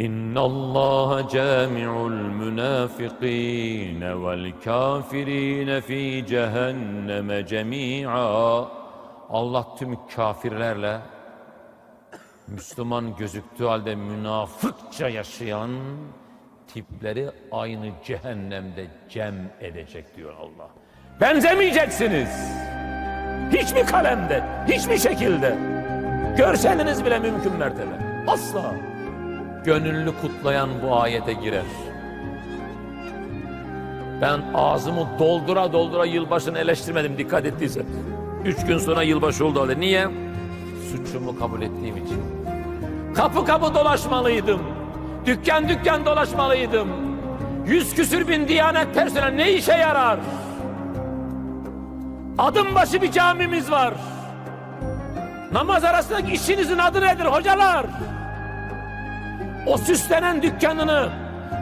إن الله جامع المنافقين والكافرين في جهنم جميعا Allah tüm kafirlerle Müslüman gözüktüğü halde münafıkça yaşayan tipleri aynı cehennemde cem edecek diyor Allah. Benzemeyeceksiniz. Hiçbir kalemde, hiçbir şekilde. Görseniz bile mümkün mertebe. Asla. Gönüllü kutlayan bu ayete girer. Ben ağzımı doldura doldura yılbaşını eleştirmedim dikkat ettiyse. Üç gün sonra yılbaşı oldu öyle. Niye? Suçumu kabul ettiğim için. Kapı kapı dolaşmalıydım. Dükkan dükkan dolaşmalıydım. Yüz küsür bin diyanet personel ne işe yarar? Adım başı bir camimiz var. Namaz arasındaki işinizin adı nedir hocalar? O süslenen dükkanını,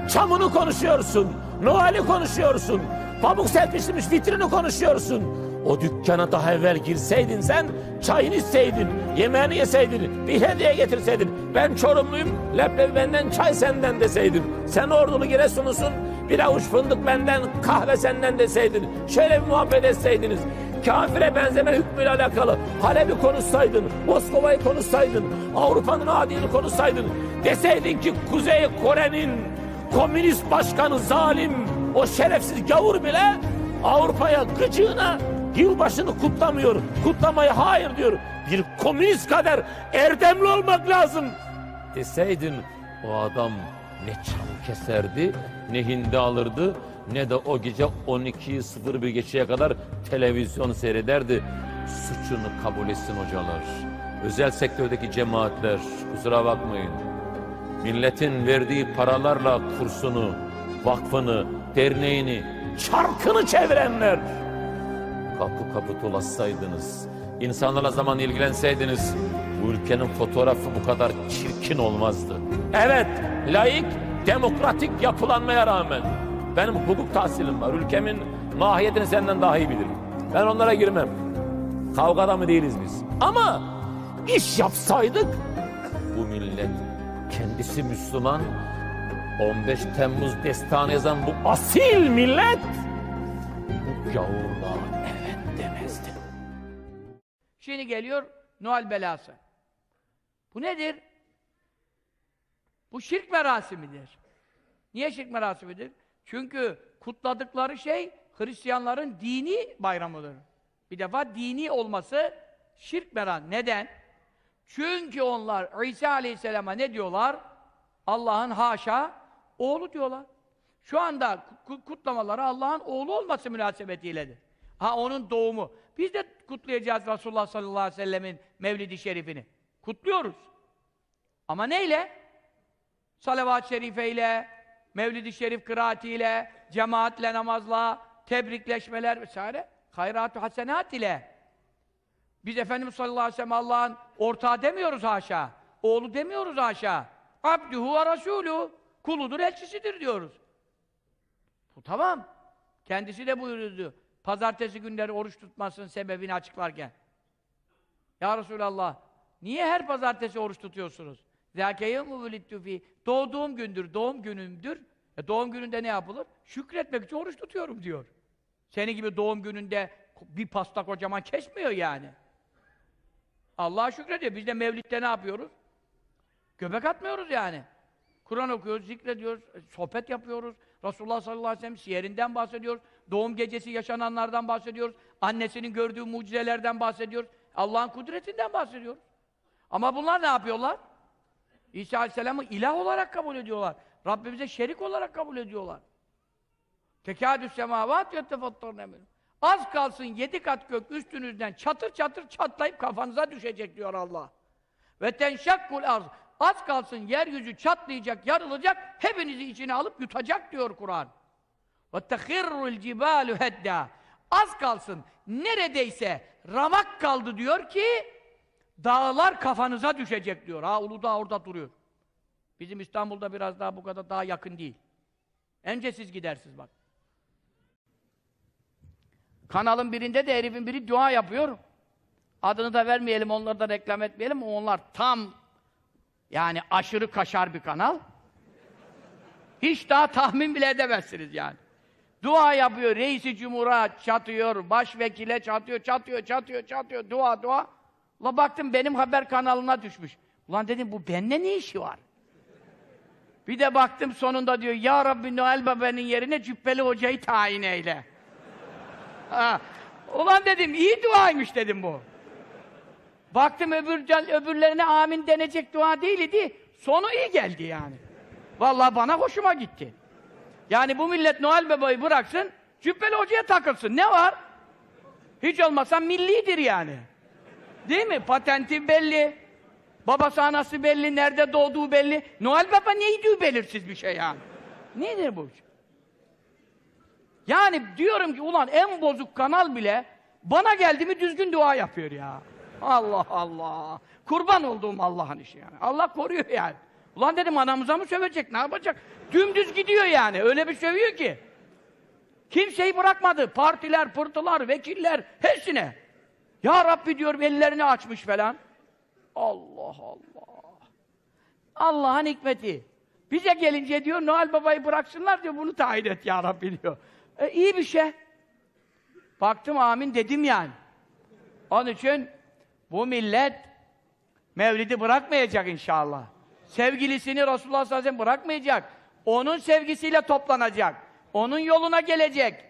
çamını konuşuyorsun. Noel'i konuşuyorsun. Pamuk serpiştirmiş vitrini konuşuyorsun. O dükkana daha evvel girseydin sen, çayını içseydin, yemeğini yeseydin, bir hediye getirseydin. Ben Çorumluyum, leblebi benden, çay senden deseydin. Sen ordulu Giresunlusun, bir avuç fındık benden, kahve senden deseydin. Şöyle bir muhabbet etseydiniz. Kafire benzeme hükmüyle alakalı Halep'i konuşsaydın, Moskova'yı konuşsaydın, Avrupa'nın adini konuşsaydın, deseydin ki Kuzey Kore'nin komünist başkanı zalim, o şerefsiz gavur bile Avrupa'ya gıcığına yılbaşını kutlamıyor. Kutlamaya hayır diyor. Bir komünist kadar erdemli olmak lazım. Deseydin o adam ne çam keserdi, ne hindi alırdı, ne de o gece 12'yi 01 geçeye kadar televizyon seyrederdi. Suçunu kabul etsin hocalar. Özel sektördeki cemaatler kusura bakmayın. Milletin verdiği paralarla kursunu, vakfını, derneğini, çarkını çevirenler. Kapı kapı dolaşsaydınız, insanlarla zaman ilgilenseydiniz, bu ülkenin fotoğrafı bu kadar çirkin olmazdı. Evet, laik, demokratik yapılanmaya rağmen benim hukuk tahsilim var. Ülkemin mahiyetini senden daha iyi bilirim. Ben onlara girmem. Kavgada mı değiliz biz? Ama iş yapsaydık bu millet kendisi Müslüman 15 Temmuz destanı yazan bu asil millet bu gavurluğa evet demezdi. Şimdi geliyor Noel belası. Bu nedir? Bu şirk merasimidir. Niye şirk merasimidir? Çünkü kutladıkları şey Hristiyanların dini bayramıdır. Bir defa dini olması şirk merasimi. Neden? Çünkü onlar İsa Aleyhisselam'a ne diyorlar? Allah'ın haşa oğlu diyorlar. Şu anda ku- kutlamaları Allah'ın oğlu olması münasebetiyledir. Ha onun doğumu. Biz de kutlayacağız Resulullah sallallahu aleyhi ve sellemin Mevlid-i Şerifini. Kutluyoruz. Ama neyle? Salavat-ı şerifeyle, Mevlid-i Şerif kıraatiyle, cemaatle namazla, tebrikleşmeler vesaire. Hayrat-ı hasenat ile. Biz Efendimiz sallallahu aleyhi ve sellem Allah'ın ortağı demiyoruz haşa. Oğlu demiyoruz haşa. Abdühü ve Resulü. Kuludur, elçisidir diyoruz. Bu tamam. Kendisi de buyurdu. Pazartesi günleri oruç tutmasının sebebini açıklarken. Ya Resulallah, niye her pazartesi oruç tutuyorsunuz? Zâkeyevmü veliddu fî. Doğduğum gündür, doğum günümdür. E doğum gününde ne yapılır? Şükretmek için oruç tutuyorum diyor. Seni gibi doğum gününde bir pasta kocaman kesmiyor yani. Allah'a şükrediyor. Biz de Mevlid'de ne yapıyoruz? Göbek atmıyoruz yani. Kur'an okuyoruz, zikrediyoruz, e, sohbet yapıyoruz. Resulullah sallallahu aleyhi ve sellem siyerinden bahsediyoruz. Doğum gecesi yaşananlardan bahsediyoruz. Annesinin gördüğü mucizelerden bahsediyoruz. Allah'ın kudretinden bahsediyoruz. Ama bunlar ne yapıyorlar? İsa aleyhisselamı ilah olarak kabul ediyorlar. Rabbimize şerik olarak kabul ediyorlar. Tekâdü semâvât yettefattarne minhu. Az kalsın yedi kat gök üstünüzden çatır çatır çatlayıp kafanıza düşecek diyor Allah. Ve tenşakkul arz. Az kalsın yeryüzü çatlayacak, yarılacak, hepinizi içine alıp yutacak diyor Kur'an. Ve tehirrul cibalu hedda. Az kalsın neredeyse ramak kaldı diyor ki dağlar kafanıza düşecek diyor. Ha Uludağ orada duruyor. Bizim İstanbul'da biraz daha bu kadar daha yakın değil. Önce siz gidersiniz bak. Kanalın birinde de herifin biri dua yapıyor. Adını da vermeyelim, onları da reklam etmeyelim. Onlar tam yani aşırı kaşar bir kanal. Hiç daha tahmin bile edemezsiniz yani. Dua yapıyor, reisi cumhura çatıyor, başvekile çatıyor, çatıyor, çatıyor, çatıyor, dua, dua. La baktım benim haber kanalına düşmüş. Ulan dedim bu bende ne işi var? Bir de baktım sonunda diyor, Ya Rabbi Noel Baba'nın yerine Cübbeli Hoca'yı tayin eyle. ha. Ulan dedim, iyi duaymış dedim bu. Baktım öbür, öbürlerine amin denecek dua değildi, sonu iyi geldi yani. Vallahi bana hoşuma gitti. Yani bu millet Noel Baba'yı bıraksın, Cübbeli Hoca'ya takılsın. Ne var? Hiç olmazsa millidir yani. Değil mi? Patenti belli. Babası anası belli, nerede doğduğu belli. Noel Baba neydi belirsiz bir şey yani. Nedir bu? Yani diyorum ki ulan en bozuk kanal bile bana geldi mi düzgün dua yapıyor ya. Allah Allah. Kurban olduğum Allah'ın işi yani. Allah koruyor yani. Ulan dedim anamıza mı sövecek, ne yapacak? Dümdüz gidiyor yani, öyle bir sövüyor ki. Kimseyi bırakmadı. Partiler, pırtılar, vekiller, hepsine. Ya Rabbi diyor ellerini açmış falan. Allah Allah. Allah'ın hikmeti. Bize gelince diyor Noel Baba'yı bıraksınlar diyor bunu tayin et ya Rabbi diyor. E, iyi bir şey. Baktım amin dedim yani. Onun için bu millet Mevlid'i bırakmayacak inşallah. Sevgilisini Resulullah sallallahu aleyhi ve sellem bırakmayacak. Onun sevgisiyle toplanacak. Onun yoluna gelecek.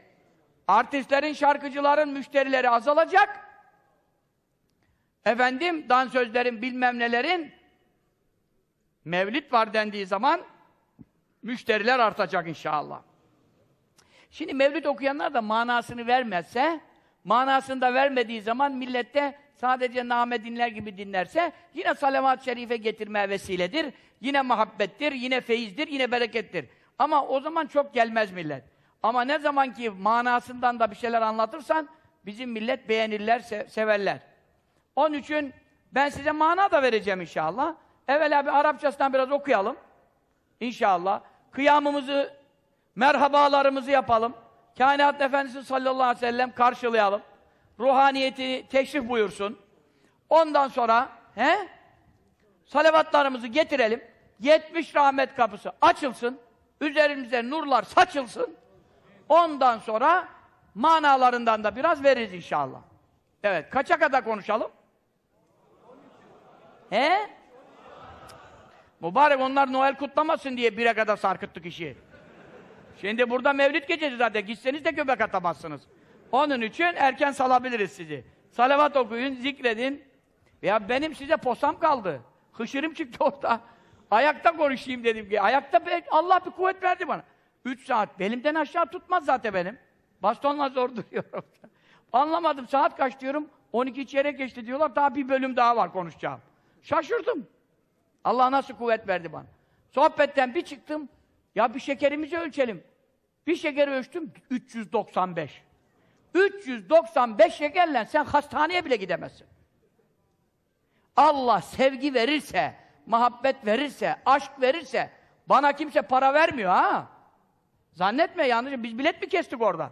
Artistlerin, şarkıcıların müşterileri azalacak. Efendim, dansözlerin, bilmem nelerin mevlid var dendiği zaman müşteriler artacak inşallah. Şimdi mevlid okuyanlar da manasını vermezse, manasını da vermediği zaman millette sadece name dinler gibi dinlerse yine salavat-ı şerife getirmeye vesiledir. Yine muhabbettir, yine feyizdir, yine berekettir. Ama o zaman çok gelmez millet. Ama ne zaman ki manasından da bir şeyler anlatırsan bizim millet beğenirler, se severler. Onun için ben size mana da vereceğim inşallah. Evvela bir Arapçasından biraz okuyalım. İnşallah. Kıyamımızı, merhabalarımızı yapalım. Kainat Efendisi sallallahu aleyhi ve sellem karşılayalım. Ruhaniyeti teşrif buyursun. Ondan sonra he? Salavatlarımızı getirelim. 70 rahmet kapısı açılsın. Üzerimize nurlar saçılsın. Ondan sonra manalarından da biraz veririz inşallah. Evet, kaça kadar konuşalım? He? Mübarek onlar Noel kutlamasın diye bire kadar sarkıttık işi. Şimdi burada mevlid gecesi zaten. Gitseniz de göbek atamazsınız. Onun için erken salabiliriz sizi. Salavat okuyun, zikredin. Ya benim size posam kaldı. Hışırım çıktı orada. Ayakta konuşayım dedim ki. Ayakta Allah bir kuvvet verdi bana. Üç saat. Belimden aşağı tutmaz zaten benim. Bastonla zor duruyorum. Anlamadım. Saat kaç diyorum. 12 çeyrek geçti diyorlar. Daha bir bölüm daha var konuşacağım. Şaşırdım. Allah nasıl kuvvet verdi bana. Sohbetten bir çıktım. Ya bir şekerimizi ölçelim. Bir şekeri ölçtüm. 395. 395 şekerle sen hastaneye bile gidemezsin. Allah sevgi verirse, muhabbet verirse, aşk verirse, bana kimse para vermiyor ha. Zannetme yanlış, biz bilet mi kestik orada?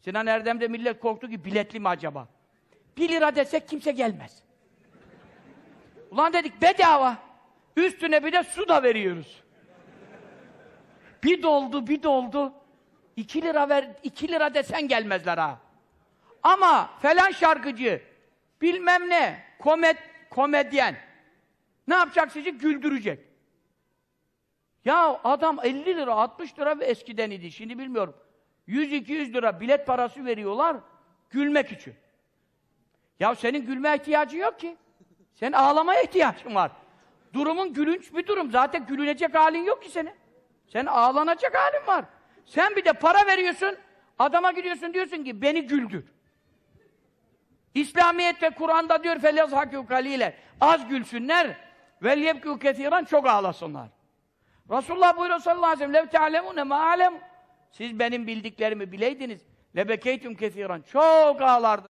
Sinan Erdem'de millet korktu ki biletli mi acaba? Bir lira desek kimse gelmez. Ulan dedik bedava. Üstüne bir de su da veriyoruz. Bir doldu, bir doldu. İki lira ver, iki lira desen gelmezler ha. Ama falan şarkıcı, bilmem ne, komet, komedyen, ne yapacak sizi? Güldürecek. Ya adam 50 lira, 60 lira ve eskiden idi, şimdi bilmiyorum. 100-200 lira bilet parası veriyorlar, gülmek için. Ya senin gülme ihtiyacı yok ki. Senin ağlamaya ihtiyacın var. Durumun gülünç bir durum. Zaten gülünecek halin yok ki senin. Sen ağlanacak halin var. Sen bir de para veriyorsun, adama gidiyorsun diyorsun ki beni güldür. İslamiyet ve Kur'an'da diyor felezhakû kalîle. Az gülsünler vel yebkû kesiran çok ağlasınlar. Resulullah buyuruyor sallallahu aleyhi ve sellem lev te'alemûne siz benim bildiklerimi bileydiniz lebekeytüm kesiran çok ağlardı.